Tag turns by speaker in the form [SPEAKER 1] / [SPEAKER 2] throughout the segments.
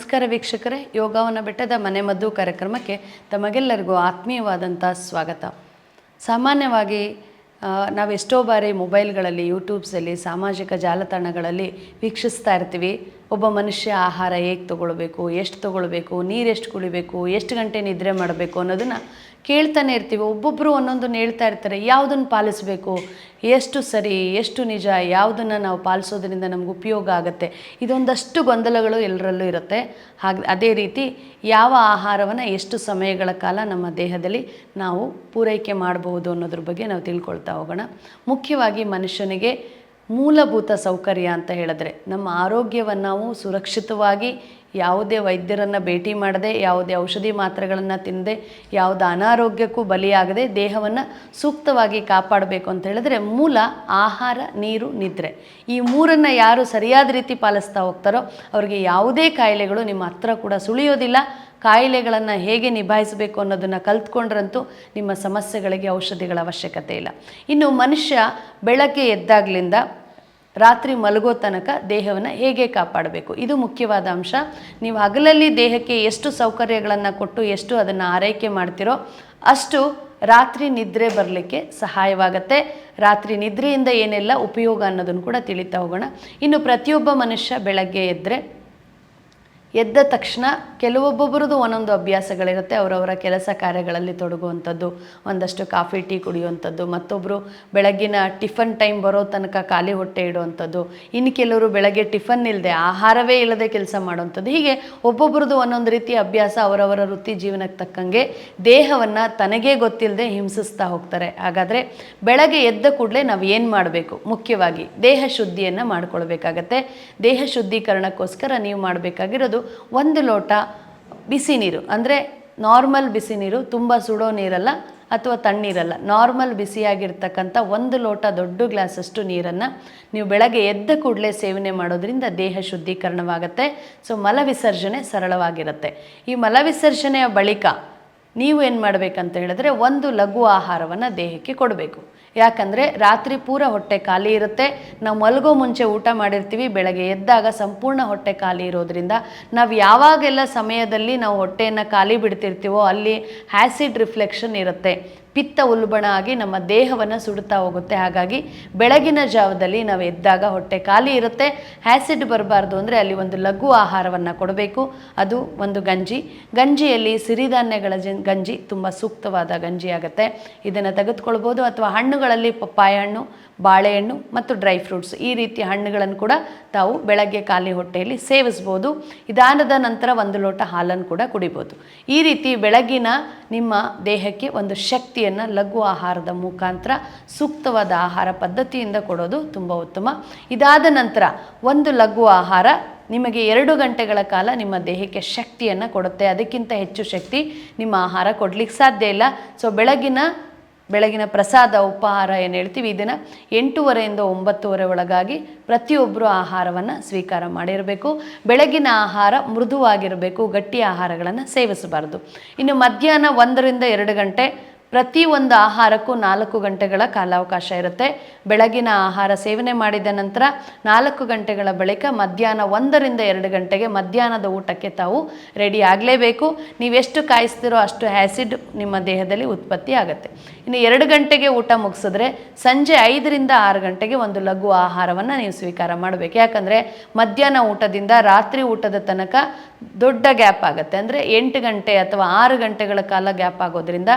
[SPEAKER 1] ನಮಸ್ಕಾರ ವೀಕ್ಷಕರೇ. ಯೋಗವನ ಬೆಟ್ಟದ ಮನೆ ಮದ್ದು ಕಾರ್ಯಕ್ರಮಕ್ಕೆ ತಮಗೆಲ್ಲರಿಗೂ ಆತ್ಮೀಯವಾದಂಥ ಸ್ವಾಗತ. ಸಾಮಾನ್ಯವಾಗಿ ನಾವು ಬಾರಿ ಮೊಬೈಲ್ಗಳಲ್ಲಿ, ಯೂಟ್ಯೂಬ್ಸಲ್ಲಿ, ಸಾಮಾಜಿಕ ಜಾಲತಾಣಗಳಲ್ಲಿ ವೀಕ್ಷಿಸ್ತಾ ಇರ್ತೀವಿ. ಒಬ್ಬ ಮನುಷ್ಯ ಆಹಾರ ಹೇಗೆ ತೊಗೊಳ್ಬೇಕು, ಎಷ್ಟು ತೊಗೊಳ್ಬೇಕು ಎಷ್ಟು ಕುಡಿಬೇಕು, ಎಷ್ಟು ಗಂಟೆ ನಿದ್ರೆ ಮಾಡಬೇಕು ಅನ್ನೋದನ್ನು ಕೇಳ್ತಾನೆ ಇರ್ತೀವಿ. ಒಬ್ಬೊಬ್ಬರು ಒಂದೊಂದನ್ನು ಹೇಳ್ತಾ ಇರ್ತಾರೆ ಯಾವುದನ್ನು ಪಾಲಿಸಬೇಕು, ಎಷ್ಟು ಸರಿ, ಎಷ್ಟು ನಿಜ, ಯಾವುದನ್ನು ನಾವು ಪಾಲಿಸೋದ್ರಿಂದ ನಮ್ಗೆ ಉಪಯೋಗ ಆಗುತ್ತೆ. ಇದೊಂದಷ್ಟು ಗೊಂದಲಗಳು ಎಲ್ಲರಲ್ಲೂ ಇರುತ್ತೆ. ಹಾಗೆ, ಅದೇ ರೀತಿ ಯಾವ ಆಹಾರವನ್ನು ಎಷ್ಟು ಸಮಯಗಳ ಕಾಲ ನಮ್ಮ ದೇಹದಲ್ಲಿ ನಾವು ಪೂರೈಕೆ ಮಾಡಬಹುದು ಅನ್ನೋದ್ರ ಬಗ್ಗೆ ನಾವು ತಿಳ್ಕೊಳ್ತಾ ಹೋಗೋಣ. ಮುಖ್ಯವಾಗಿ ಮನುಷ್ಯನಿಗೆ ಮೂಲಭೂತ ಸೌಕರ್ಯ ಅಂತ ಹೇಳಿದ್ರೆ ನಮ್ಮ ಆರೋಗ್ಯವನ್ನು ನಾವು ಸುರಕ್ಷಿತವಾಗಿ ಯಾವುದೇ ವೈದ್ಯರನ್ನು ಭೇಟಿ ಮಾಡದೆ, ಯಾವುದೇ ಔಷಧಿ ಮಾತ್ರೆಗಳನ್ನು ತಿನ್ನದೆ ಯಾವುದೇ ಅನಾರೋಗ್ಯಕ್ಕೂ ಬಲಿಯಾಗದೆ ದೇಹವನ್ನು ಸೂಕ್ತವಾಗಿ ಕಾಪಾಡಬೇಕು ಅಂತ ಹೇಳಿದ್ರೆ ಮೂಲ ಆಹಾರ, ನೀರು, ನಿದ್ರೆ. ಈ ಮೂರನ್ನು ಯಾರು ಸರಿಯಾದ ರೀತಿ ಪಾಲಿಸ್ತಾ ಹೋಗ್ತಾರೋ ಅವರಿಗೆ ಯಾವುದೇ ಕಾಯಿಲೆಗಳು ನಿಮ್ಮ ಹತ್ರ ಕೂಡ ಸುಳಿಯೋದಿಲ್ಲ. ಕಾಯಿಲೆಗಳನ್ನು ಹೇಗೆ ನಿಭಾಯಿಸಬೇಕು ಅನ್ನೋದನ್ನು ಕಲ್ತ್ಕೊಂಡ್ರಂತೂ ನಿಮ್ಮ ಸಮಸ್ಯೆಗಳಿಗೆ ಔಷಧಿಗಳ ಅವಶ್ಯಕತೆ ಇಲ್ಲ. ಇನ್ನು ಮನುಷ್ಯ ಬೆಳಗ್ಗೆ ಎದ್ದಾಗಲಿಂದ ರಾತ್ರಿ ಮಲಗೋ ತನಕ ದೇಹವನ್ನು ಹೇಗೆ ಕಾಪಾಡಬೇಕು? ಇದು ಮುಖ್ಯವಾದ ಅಂಶ. ನೀವು ಹಗಲಲ್ಲಿ ದೇಹಕ್ಕೆ ಎಷ್ಟು ಸೌಕರ್ಯಗಳನ್ನು ಕೊಟ್ಟು ಎಷ್ಟು ಅದನ್ನು ಆರೈಕೆ ಮಾಡ್ತಿರೋ ಅಷ್ಟು ರಾತ್ರಿ ನಿದ್ರೆ ಬರಲಿಕ್ಕೆ ಸಹಾಯವಾಗುತ್ತೆ. ರಾತ್ರಿ ನಿದ್ರೆಯಿಂದ ಏನೆಲ್ಲ ಉಪಯೋಗ ಅನ್ನೋದನ್ನು ಕೂಡ ತಿಳಿತಾ ಹೋಗೋಣ. ಇನ್ನು ಪ್ರತಿಯೊಬ್ಬ ಮನುಷ್ಯ ಬೆಳಗ್ಗೆ ಎದ್ದರೆ ಎದ್ದ ತಕ್ಷಣ ಕೆಲವೊಬ್ಬೊಬ್ಬರದ್ದು ಒಂದೊಂದು ಅಭ್ಯಾಸಗಳಿರುತ್ತೆ. ಅವರವರ ಕೆಲಸ ಕಾರ್ಯಗಳಲ್ಲಿ ತೊಡಗುವಂಥದ್ದು, ಒಂದಷ್ಟು ಕಾಫಿ, ಟೀ ಕುಡಿಯುವಂಥದ್ದು ಮತ್ತೊಬ್ಬರು ಬೆಳಗ್ಗಿನ ಟಿಫನ್ ಟೈಮ್ ಬರೋ ತನಕ ಖಾಲಿ ಹೊಟ್ಟೆ ಇಡುವಂಥದ್ದು, ಇನ್ನು ಕೆಲವರು ಬೆಳಗ್ಗೆ ಟಿಫನ್ ಇಲ್ಲದೆ ಆಹಾರವೇ ಇಲ್ಲದೆ ಕೆಲಸ ಮಾಡುವಂಥದ್ದು. ಹೀಗೆ ಒಬ್ಬೊಬ್ಬರದು ಒಂದೊಂದು ರೀತಿಯ ಅಭ್ಯಾಸ ಅವರವರ ವೃತ್ತಿ ಜೀವನಕ್ಕೆ ತಕ್ಕಂಗೆ ದೇಹವನ್ನು ತನಗೇ ಗೊತ್ತಿಲ್ಲದೆ ಹಿಂಸಿಸ್ತಾ ಹೋಗ್ತಾರೆ. ಹಾಗಾದರೆ ಬೆಳಗ್ಗೆ ಎದ್ದ ಕೂಡಲೇ ನಾವು ಏನು ಮಾಡಬೇಕು? ಮುಖ್ಯವಾಗಿ ದೇಹ ಶುದ್ಧಿಯನ್ನು ಮಾಡ್ಕೊಳ್ಬೇಕಾಗತ್ತೆ. ದೇಹ ಶುದ್ಧೀಕರಣಕ್ಕೋಸ್ಕರ ನೀವು ಮಾಡಬೇಕಾಗಿರೋದು ಒಂದು ಲೋಟ ಬಿಸಿ ನೀರು, ಅಂದರೆ ನಾರ್ಮಲ್ ಬಿಸಿ ನೀರು, ತುಂಬ ಸುಡೋ ನೀರಲ್ಲ ಅಥವಾ ತಣ್ಣೀರಲ್ಲ ನಾರ್ಮಲ್ ಬಿಸಿಯಾಗಿರ್ತಕ್ಕಂಥ ಒಂದು ಲೋಟ ದೊಡ್ಡ ಗ್ಲಾಸಷ್ಟು ನೀರನ್ನು ನೀವು ಬೆಳಗ್ಗೆ ಎದ್ದ ಕೂಡಲೇ ಸೇವನೆ ಮಾಡೋದ್ರಿಂದ ದೇಹ ಶುದ್ಧೀಕರಣವಾಗುತ್ತೆ. ಸೊ ಮಲವಿಸರ್ಜನೆ ಸರಳವಾಗಿರುತ್ತೆ. ಈ ಮಲವಿಸರ್ಜನೆಯ ಬಳಿಕ ನೀವು ಏನು ಮಾಡಬೇಕಂತ ಹೇಳಿದ್ರೆ ಒಂದು ಲಘು ಆಹಾರವನ್ನು ದೇಹಕ್ಕೆ ಕೊಡಬೇಕು. ಯಾಕಂದರೆ ರಾತ್ರಿ ಪೂರ ಹೊಟ್ಟೆ ಖಾಲಿ ಇರುತ್ತೆ. ನಾವು ಮಲಗೋ ಮುಂಚೆ ಊಟ ಮಾಡಿರ್ತೀವಿ, ಬೆಳಗ್ಗೆ ಎದ್ದಾಗ ಸಂಪೂರ್ಣ ಹೊಟ್ಟೆ ಖಾಲಿ ಇರೋದ್ರಿಂದ ನಾವು ಯಾವಾಗೆಲ್ಲ ಸಮಯದಲ್ಲಿ ನಾವು ಹೊಟ್ಟೆಯನ್ನು ಖಾಲಿ ಬಿಡ್ತಿರ್ತೀವೋ ಅಲ್ಲಿ ಆ್ಯಸಿಡ್ ರಿಫ್ಲೆಕ್ಷನ್ ಇರುತ್ತೆ. ಪಿತ್ತ ಉಲ್ಬಣ ಆಗಿ ನಮ್ಮ ದೇಹವನ್ನು ಸುಡುತ್ತಾ ಹೋಗುತ್ತೆ. ಹಾಗಾಗಿ ಬೆಳಗಿನ ಜಾವದಲ್ಲಿ ನಾವು ಎದ್ದಾಗ ಹೊಟ್ಟೆ ಖಾಲಿ ಇರುತ್ತೆ. ಆ್ಯಸಿಡ್ ಬರಬಾರ್ದು ಅಂದರೆ ಅಲ್ಲಿ ಒಂದು ಲಘು ಆಹಾರವನ್ನು ಕೊಡಬೇಕು. ಅದು ಒಂದು ಗಂಜಿ. ಗಂಜಿಯಲ್ಲಿ ಸಿರಿಧಾನ್ಯಗಳ ಜನ್ ಗಂಜಿ ತುಂಬ ಸೂಕ್ತವಾದ ಗಂಜಿ ಆಗುತ್ತೆ. ಇದನ್ನು ತೆಗೆದುಕೊಳ್ಬೋದು. ಅಥವಾ ಹಣ್ಣುಗಳಲ್ಲಿ ಪಪ್ಪಾಯ ಹಣ್ಣು, ಬಾಳೆಹಣ್ಣು ಮತ್ತು ಡ್ರೈ ಫ್ರೂಟ್ಸ್. ಈ ರೀತಿಯ ಹಣ್ಣುಗಳನ್ನು ಕೂಡ ತಾವು ಬೆಳಗ್ಗೆ ಖಾಲಿ ಹೊಟ್ಟೆಯಲ್ಲಿ ಸೇವಿಸ್ಬೋದು. ಇದಾನದ ನಂತರ ಒಂದು ಲೋಟ ಹಾಲನ್ನು ಕೂಡ ಕುಡಿಬೋದು. ಈ ರೀತಿ ಬೆಳಗಿನ ನಿಮ್ಮ ದೇಹಕ್ಕೆ ಒಂದು ಶಕ್ತಿಯನ್ನು ಲಘು ಆಹಾರದ ಮುಖಾಂತರ ಸೂಕ್ತವಾದ ಆಹಾರ ಪದ್ಧತಿಯಿಂದ ಕೊಡೋದು ತುಂಬ ಉತ್ತಮ. ಇದಾದ ನಂತರ ಒಂದು ಲಘು ಆಹಾರ ನಿಮಗೆ ಎರಡು ಗಂಟೆಗಳ ಕಾಲ ನಿಮ್ಮ ದೇಹಕ್ಕೆ ಶಕ್ತಿಯನ್ನು ಕೊಡುತ್ತೆ. ಅದಕ್ಕಿಂತ ಹೆಚ್ಚು ಶಕ್ತಿ ನಿಮ್ಮ ಆಹಾರ ಕೊಡ್ಲಿಕ್ಕೆ ಸಾಧ್ಯ ಇಲ್ಲ. ಸೊ ಬೆಳಗಿನ ಬೆಳಗಿನ ಪ್ರಸಾದ ಉಪಹಾರ ಏನು ಹೇಳ್ತೀವಿ? ಇದನ್ನು ಎಂಟೂವರೆಯಿಂದ ಒಂಬತ್ತುವರೆ ಒಳಗಾಗಿ ಪ್ರತಿಯೊಬ್ಬರು ಆಹಾರವನ್ನು ಸ್ವೀಕಾರ ಮಾಡಿರಬೇಕು. ಬೆಳಗಿನ ಆಹಾರ ಮೃದುವಾಗಿರಬೇಕು. ಗಟ್ಟಿ ಆಹಾರಗಳನ್ನು ಸೇವಿಸಬಾರ್ದು. ಇನ್ನು ಮಧ್ಯಾಹ್ನ ಒಂದರಿಂದ ಎರಡು ಗಂಟೆ ಪ್ರತಿ ಒಂದು ಆಹಾರಕ್ಕೂ ನಾಲ್ಕು ಗಂಟೆಗಳ ಕಾಲಾವಕಾಶ ಇರುತ್ತೆ. ಬೆಳಗಿನ ಆಹಾರ ಸೇವನೆ ಮಾಡಿದ ನಂತರ ನಾಲ್ಕು ಗಂಟೆಗಳ ಬಳಿಕ ಮಧ್ಯಾಹ್ನ ಒಂದರಿಂದ ಎರಡು ಗಂಟೆಗೆ ಮಧ್ಯಾಹ್ನದ ಊಟಕ್ಕೆ ತಾವು ರೆಡಿ ಆಗಲೇಬೇಕು. ನೀವೆಷ್ಟು ಕಾಯಿಸ್ತಿರೋ ಅಷ್ಟು ಆ್ಯಸಿಡ್ ನಿಮ್ಮ ದೇಹದಲ್ಲಿ ಉತ್ಪತ್ತಿ ಆಗುತ್ತೆ. ಇನ್ನು ಎರಡು ಗಂಟೆಗೆ ಊಟ ಮುಗಿಸಿದ್ರೆ ಸಂಜೆ ಐದರಿಂದ ಆರು ಗಂಟೆಗೆ ಒಂದು ಲಘು ಆಹಾರವನ್ನು ನೀವು ಸ್ವೀಕಾರ ಮಾಡಬೇಕು. ಯಾಕಂದರೆ ಮಧ್ಯಾಹ್ನ ಊಟದಿಂದ ರಾತ್ರಿ ಊಟದ ತನಕ ದೊಡ್ಡ ಗ್ಯಾಪ್ ಆಗುತ್ತೆ. ಅಂದರೆ ಎಂಟು ಗಂಟೆ ಅಥವಾ ಆರು ಗಂಟೆಗಳ ಕಾಲ ಗ್ಯಾಪ್ ಆಗೋದ್ರಿಂದ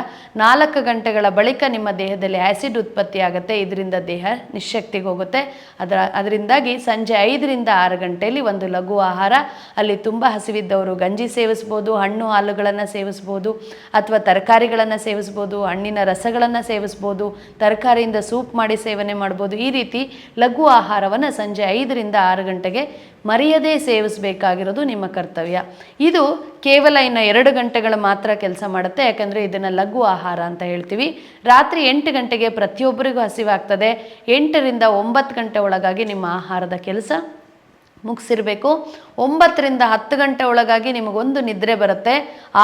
[SPEAKER 1] ನಾಲ್ಕು ಗಂಟೆಗಳ ಬಳಿಕ ನಿಮ್ಮ ದೇಹದಲ್ಲಿ ಆ್ಯಸಿಡ್ ಉತ್ಪತ್ತಿ ಆಗುತ್ತೆ ಇದರಿಂದ ದೇಹ ನಿಶಕ್ತಿಗೆ ಹೋಗುತ್ತೆ. ಅದರ, ಅದರಿಂದಾಗಿ ಸಂಜೆ ಐದರಿಂದ ಆರು ಗಂಟೆಯಲ್ಲಿ ಒಂದು ಲಘು ಆಹಾರ, ಅಲ್ಲಿ ತುಂಬ ಹಸಿವಿದ್ದವರು ಗಂಜಿ ಸೇವಿಸ್ಬೋದು, ಹಣ್ಣು ಹಾಲುಗಳನ್ನು ಸೇವಿಸ್ಬೋದು, ಅಥವಾ ತರಕಾರಿಗಳನ್ನು ಸೇವಿಸ್ಬೋದು, ಹಣ್ಣಿನ ರಸಗಳನ್ನು ಸೇವಿಸ್ಬೋದು, ತರಕಾರಿಯಿಂದ ಸೂಪ್ ಮಾಡಿ ಸೇವನೆ ಮಾಡ್ಬೋದು. ಈ ರೀತಿ ಲಘು ಆಹಾರವನ್ನು ಸಂಜೆ ಐದರಿಂದ ಆರು ಗಂಟೆಗೆ ಮರೆಯದೇ ಸೇವಿಸಬೇಕಾಗಿರೋದು ನಿಮ್ಮ ಕರ್ತವ್ಯ. ಇದು ಕೇವಲ ಇನ್ನು ಎರಡು ಗಂಟೆಗಳು ಮಾತ್ರ ಕೆಲಸ ಮಾಡುತ್ತೆ. ಯಾಕಂದರೆ ಇದನ್ನು ಲಘು ಆಹಾರ ಅಂತ ಹೇಳ್ತೀವಿ. ರಾತ್ರಿ ಎಂಟು ಗಂಟೆಗೆ ಪ್ರತಿಯೊಬ್ಬರಿಗೂ ಹಸಿವಾಗ್ತದೆ. ಎಂಟರಿಂದ ಒಂಬತ್ತು ಗಂಟೆ ಒಳಗಾಗಿ ನಿಮ್ಮ ಆಹಾರದ ಕೆಲಸ. ಮುಗಿಸಿರಬೇಕು. ಒಂಬತ್ತರಿಂದ ಹತ್ತು ಗಂಟೆ ಒಳಗಾಗಿ ನಿಮಗೊಂದು ನಿದ್ರೆ ಬರುತ್ತೆ.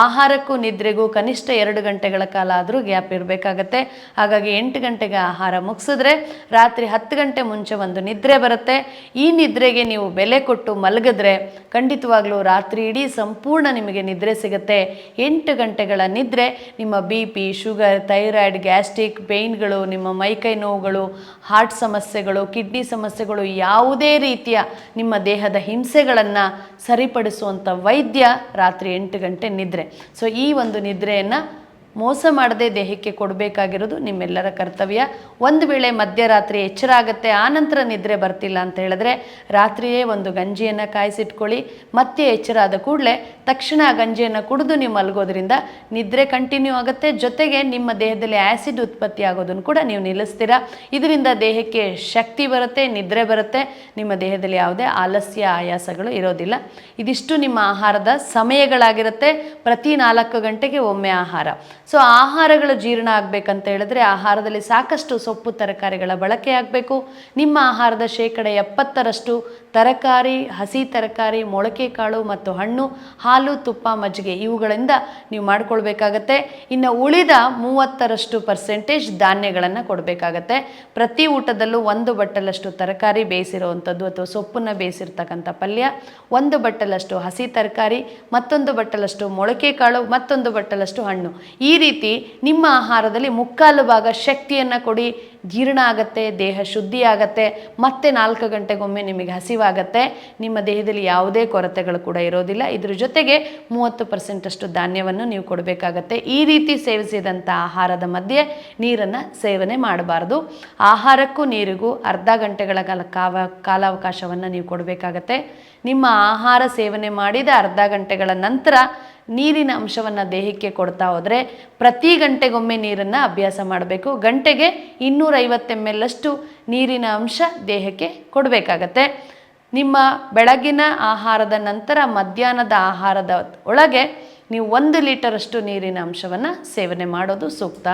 [SPEAKER 1] ಆಹಾರಕ್ಕೂ ನಿದ್ರೆಗೂ ಕನಿಷ್ಠ ಎರಡು ಗಂಟೆಗಳ ಕಾಲ ಆದರೂ ಗ್ಯಾಪ್ ಇರಬೇಕಾಗತ್ತೆ. ಹಾಗಾಗಿ ಎಂಟು ಗಂಟೆಗೆ ಆಹಾರ ಮುಗಿಸಿದ್ರೆ ರಾತ್ರಿ ಹತ್ತು ಗಂಟೆ ಮುಂಚೆ ಒಂದು ನಿದ್ರೆ ಬರುತ್ತೆ. ಈ ನಿದ್ರೆಗೆ ನೀವು ಬೆಲೆ ಕೊಟ್ಟು ಮಲಗಿದ್ರೆ ಖಂಡಿತವಾಗ್ಲೂ ರಾತ್ರಿ ಇಡೀ ಸಂಪೂರ್ಣ ನಿಮಗೆ ನಿದ್ರೆ ಸಿಗುತ್ತೆ. ಎಂಟು ಗಂಟೆಗಳ ನಿದ್ರೆ ನಿಮ್ಮ B P sugar, thyroid, gastric, ಪೇಯ್ನ್ಗಳು, ನಿಮ್ಮ ಮೈಕೈ ನೋವುಗಳು, ಹಾರ್ಟ್ ಸಮಸ್ಯೆಗಳು, ಕಿಡ್ನಿ ಸಮಸ್ಯೆಗಳು, ಯಾವುದೇ ರೀತಿಯ ನಿಮ್ಮ ದೇಹದ ಹಿಂಸೆಗಳನ್ನು ಸರಿಪಡಿಸುವಂಥ ವೈದ್ಯ ರಾತ್ರಿ ಎಂಟು ಗಂಟೆ ನಿದ್ರೆ. ಸೊ ಈ ಒಂದು ನಿದ್ರೆಯನ್ನು ಮೋಸ ಮಾಡದೆ ದೇಹಕ್ಕೆ ಕೊಡಬೇಕಾಗಿರೋದು ನಿಮ್ಮೆಲ್ಲರ ಕರ್ತವ್ಯ. ಒಂದು ವೇಳೆ ಮಧ್ಯರಾತ್ರಿ ಎಚ್ಚರ ಆಗುತ್ತೆ ಆನಂತರ ನಿದ್ರೆ ಬರ್ತಿಲ್ಲ ಅಂತ ಹೇಳಿದ್ರೆ ರಾತ್ರಿಯೇ ಒಂದು ಗಂಜಿಯನ್ನು ಕಾಯಿಸಿಟ್ಕೊಳ್ಳಿ. ಮತ್ತೆ ಎಚ್ಚರ ಆದ ಕೂಡಲೇ ತಕ್ಷಣ ಆ ಗಂಜಿಯನ್ನು ಕುಡಿದು ನೀವು ಮಲಗೋದ್ರಿಂದ ನಿದ್ರೆ ಕಂಟಿನ್ಯೂ ಆಗುತ್ತೆ. ಜೊತೆಗೆ ನಿಮ್ಮ ದೇಹದಲ್ಲಿ ಆ್ಯಸಿಡ್ ಉತ್ಪತ್ತಿ ಆಗೋದನ್ನು ಕೂಡ ನೀವು ನಿಲ್ಲಿಸ್ತೀರಾ. ಇದರಿಂದ ದೇಹಕ್ಕೆ ಶಕ್ತಿ ಬರುತ್ತೆ, ನಿದ್ರೆ ಬರುತ್ತೆ. ನಿಮ್ಮ ದೇಹದಲ್ಲಿ ಯಾವುದೇ ಆಲಸ್ಯ, ಆಯಾಸಗಳು ಇರೋದಿಲ್ಲ. ಇದಿಷ್ಟು ನಿಮ್ಮ ಆಹಾರದ ಸಮಯಗಳಾಗಿರುತ್ತೆ. ಪ್ರತಿ ನಾಲ್ಕು ಗಂಟೆಗೆ ಒಮ್ಮೆ ಆಹಾರ. ಸೊ ಆಹಾರಗಳು ಜೀರ್ಣ ಆಗಬೇಕಂತ ಹೇಳಿದ್ರೆ ಆಹಾರದಲ್ಲಿ ಸಾಕಷ್ಟು ಸೊಪ್ಪು ತರಕಾರಿಗಳ ಬಳಕೆ ಆಗಬೇಕು. ನಿಮ್ಮ ಆಹಾರದ ಶೇಕಡ ಎಪ್ಪತ್ತರಷ್ಟು ತರಕಾರಿ, ಹಸಿ ತರಕಾರಿ, ಮೊಳಕೆ ಕಾಳು ಮತ್ತು ಹಣ್ಣು, ಹಾಲು, ತುಪ್ಪ, ಮಜ್ಜಿಗೆ ಇವುಗಳಿಂದ ನೀವು ಮಾಡಿಕೊಳ್ಬೇಕಾಗತ್ತೆ. ಇನ್ನು ಉಳಿದ ಮೂವತ್ತರಷ್ಟು ಪರ್ಸೆಂಟೇಜ್ ಧಾನ್ಯಗಳನ್ನು ಕೊಡಬೇಕಾಗತ್ತೆ. ಪ್ರತಿ ಊಟದಲ್ಲೂ ಒಂದು ಬಟ್ಟಲಷ್ಟು ತರಕಾರಿ ಬೇಯಿಸಿರುವಂಥದ್ದು ಅಥವಾ ಸೊಪ್ಪನ್ನು ಬೇಯಿಸಿರ್ತಕ್ಕಂಥ ಪಲ್ಯ, ಒಂದು ಬಟ್ಟಲಷ್ಟು ಹಸಿ ತರಕಾರಿ, ಮತ್ತೊಂದು ಬಟ್ಟಲಷ್ಟು ಮೊಳಕೆ ಕಾಳು, ಮತ್ತೊಂದು ಬಟ್ಟಲಷ್ಟು ಹಣ್ಣು. ಈ ರೀತಿ ನಿಮ್ಮ ಆಹಾರದಲ್ಲಿ ಮುಕ್ಕಾಲು ಭಾಗ ಶಕ್ತಿಯನ್ನು ಕೊಡಿ ಜೀರ್ಣ ಆಗತ್ತೆ, ದೇಹ ಶುದ್ಧಿ ಆಗತ್ತೆ, ಮತ್ತೆ ನಾಲ್ಕು ಗಂಟೆಗೊಮ್ಮೆ ನಿಮಗೆ ಹಸಿವಾಗತ್ತೆ. ನಿಮ್ಮ ದೇಹದಲ್ಲಿ ಯಾವುದೇ ಕೊರತೆಗಳು ಕೂಡ ಇರೋದಿಲ್ಲ. ಇದ್ರ ಜೊತೆಗೆ ಮೂವತ್ತು ಪರ್ಸೆಂಟಷ್ಟು ಧಾನ್ಯವನ್ನು ನೀವು ಕೊಡಬೇಕಾಗತ್ತೆ. ಈ ರೀತಿ ಸೇವಿಸಿದಂಥ ಆಹಾರದ ಮಧ್ಯೆ ನೀರನ್ನು ಸೇವನೆ ಮಾಡಬಾರ್ದು. ಆಹಾರಕ್ಕೂ ನೀರಿಗೂ ಅರ್ಧ ಗಂಟೆಗಳ ಕಾಲ ಕಾವ, ಕಾಲಾವಕಾಶವನ್ನು ನೀವು ಕೊಡಬೇಕಾಗತ್ತೆ. ನಿಮ್ಮ ಆಹಾರ ಸೇವನೆ ಮಾಡಿದ ಅರ್ಧ ಗಂಟೆಗಳ ನಂತರ ನೀರಿನ ಅಂಶವನ್ನು ದೇಹಕ್ಕೆ ಕೊಡ್ತಾ ಹೋದರೆ ಪ್ರತಿ ಗಂಟೆಗೊಮ್ಮೆ ನೀರನ್ನು ಅಭ್ಯಾಸ ಮಾಡಬೇಕು. ಗಂಟೆಗೆ ಇನ್ನೂರೈವತ್ತು ಎಂ ಎಲ್ ಅಷ್ಟು ನೀರಿನ ಅಂಶ ದೇಹಕ್ಕೆ ಕೊಡಬೇಕಾಗತ್ತೆ. ನಿಮ್ಮ ಬೆಳಗಿನ ಆಹಾರದ ನಂತರ ಮಧ್ಯಾಹ್ನದ ಆಹಾರದ ಒಳಗೆ ನೀವು ಒಂದು ಲೀಟರಷ್ಟು ನೀರಿನ ಅಂಶವನ್ನು ಸೇವನೆ ಮಾಡೋದು ಸೂಕ್ತ.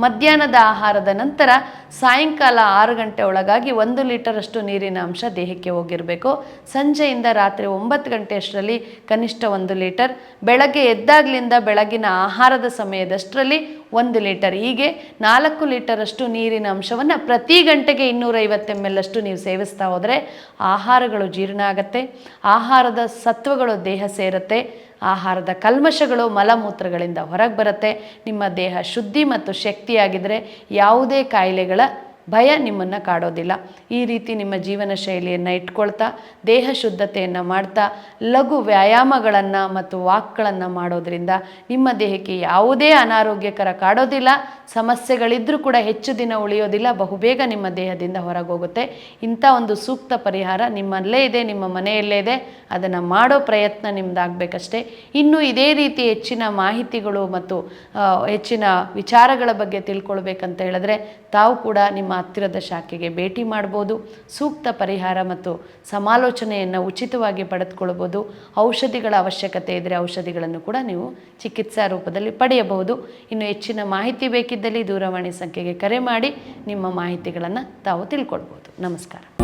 [SPEAKER 1] ಮಧ್ಯಾಹ್ನದ ಆಹಾರದ ನಂತರ ಸಾಯಂಕಾಲ ಆರು ಗಂಟೆ ಒಳಗಾಗಿ ಒಂದು ಲೀಟರಷ್ಟು ನೀರಿನ ಅಂಶ ದೇಹಕ್ಕೆ ಹೋಗಿರಬೇಕು. ಸಂಜೆಯಿಂದ ರಾತ್ರಿ ಒಂಬತ್ತು ಗಂಟೆ ಅಷ್ಟರಲ್ಲಿ ಕನಿಷ್ಠ ಒಂದು ಲೀಟರ್. ಬೆಳಗ್ಗೆ ಎದ್ದಾಗಲಿಂದ ಬೆಳಗಿನ ಆಹಾರದ ಸಮಯದಷ್ಟರಲ್ಲಿ ಒಂದು ಲೀಟರ್. ಹೀಗೆ ನಾಲ್ಕು ಲೀಟರಷ್ಟು ನೀರಿನ ಅಂಶವನ್ನು ಪ್ರತಿ ಗಂಟೆಗೆ ಇನ್ನೂರೈವತ್ತು ಎಂ ಎಲ್ ಅಷ್ಟು ನೀವು ಸೇವಿಸ್ತಾ ಹೋದರೆ ಆಹಾರಗಳು ಜೀರ್ಣ ಆಗತ್ತೆ. ಆಹಾರದ ಸತ್ವಗಳು ದೇಹ ಸೇರುತ್ತೆ. ಆಹಾರದ ಕಲ್ಮಶಗಳು ಮಲಮೂತ್ರಗಳಿಂದ ಹೊರಗೆ ಬರುತ್ತೆ. ನಿಮ್ಮ ದೇಹ ಶುದ್ಧಿ ಮತ್ತು ಶಕ್ತಿಯಾಗಿದ್ದರೆ ಯಾವುದೇ ಕಾಯಿಲೆಗಳ ಭಯ ನಿಮ್ಮನ್ನು ಕಾಡೋದಿಲ್ಲ. ಈ ರೀತಿ ನಿಮ್ಮ ಜೀವನ ಶೈಲಿಯನ್ನು ಇಟ್ಕೊಳ್ತಾ, ದೇಹ ಶುದ್ಧತೆಯನ್ನು ಮಾಡ್ತಾ, ಲಘು ವ್ಯಾಯಾಮಗಳನ್ನು ಮತ್ತು ವಾಕ್ಗಳನ್ನು ಮಾಡೋದ್ರಿಂದ ನಿಮ್ಮ ದೇಹಕ್ಕೆ ಯಾವುದೇ ಅನಾರೋಗ್ಯಕರ ಕಾಡೋದಿಲ್ಲ. ಸಮಸ್ಯೆಗಳಿದ್ದರೂ ಕೂಡ ಹೆಚ್ಚು ದಿನ ಉಳಿಯೋದಿಲ್ಲ. ಬಹುಬೇಗ ನಿಮ್ಮ ದೇಹದಿಂದ ಹೊರಗೋಗುತ್ತೆ. ಇಂಥ ಒಂದು ಸೂಕ್ತ ಪರಿಹಾರ ನಿಮ್ಮಲ್ಲೇ ಇದೆ, ನಿಮ್ಮ ಮನೆಯಲ್ಲೇ ಇದೆ. ಅದನ್ನು ಮಾಡೋ ಪ್ರಯತ್ನ ನಿಮ್ಮದಾಗಬೇಕಷ್ಟೇ ಇನ್ನು ಇದೇ ರೀತಿ ಹೆಚ್ಚಿನ ಮಾಹಿತಿಗಳು ಮತ್ತು ಹೆಚ್ಚಿನ ವಿಚಾರಗಳ ಬಗ್ಗೆ ತಿಳ್ಕೊಳ್ಬೇಕಂತ ಹೇಳಿದ್ರೆ ತಾವು ಕೂಡ ನಿಮ್ಮ ಹತ್ತಿರದ ಶಾಖೆಗೆ ಭೇಟಿ ಮಾಡ್ಬೋದು ಸೂಕ್ತ ಪರಿಹಾರ ಮತ್ತು ಸಮಾಲೋಚನೆಯನ್ನು ಉಚಿತವಾಗಿ ಪಡೆದುಕೊಳ್ಬೋದು ಔಷಧಿಗಳ ಅವಶ್ಯಕತೆ ಇದ್ದರೆ ಔಷಧಿಗಳನ್ನು ಕೂಡ ನೀವು ಚಿಕಿತ್ಸಾ ರೂಪದಲ್ಲಿ ಪಡೆಯಬಹುದು. ಇನ್ನು ಹೆಚ್ಚಿನ ಮಾಹಿತಿ ಬೇಕಿದ್ದಲ್ಲಿ ದೂರವಾಣಿ ಸಂಖ್ಯೆಗೆ ಕರೆ ಮಾಡಿ. ನಿಮ್ಮ ಮಾಹಿತಿಗಳನ್ನು ತಾವು ತಿಳ್ಕೊಳ್ಬೋದು ನಮಸ್ಕಾರ.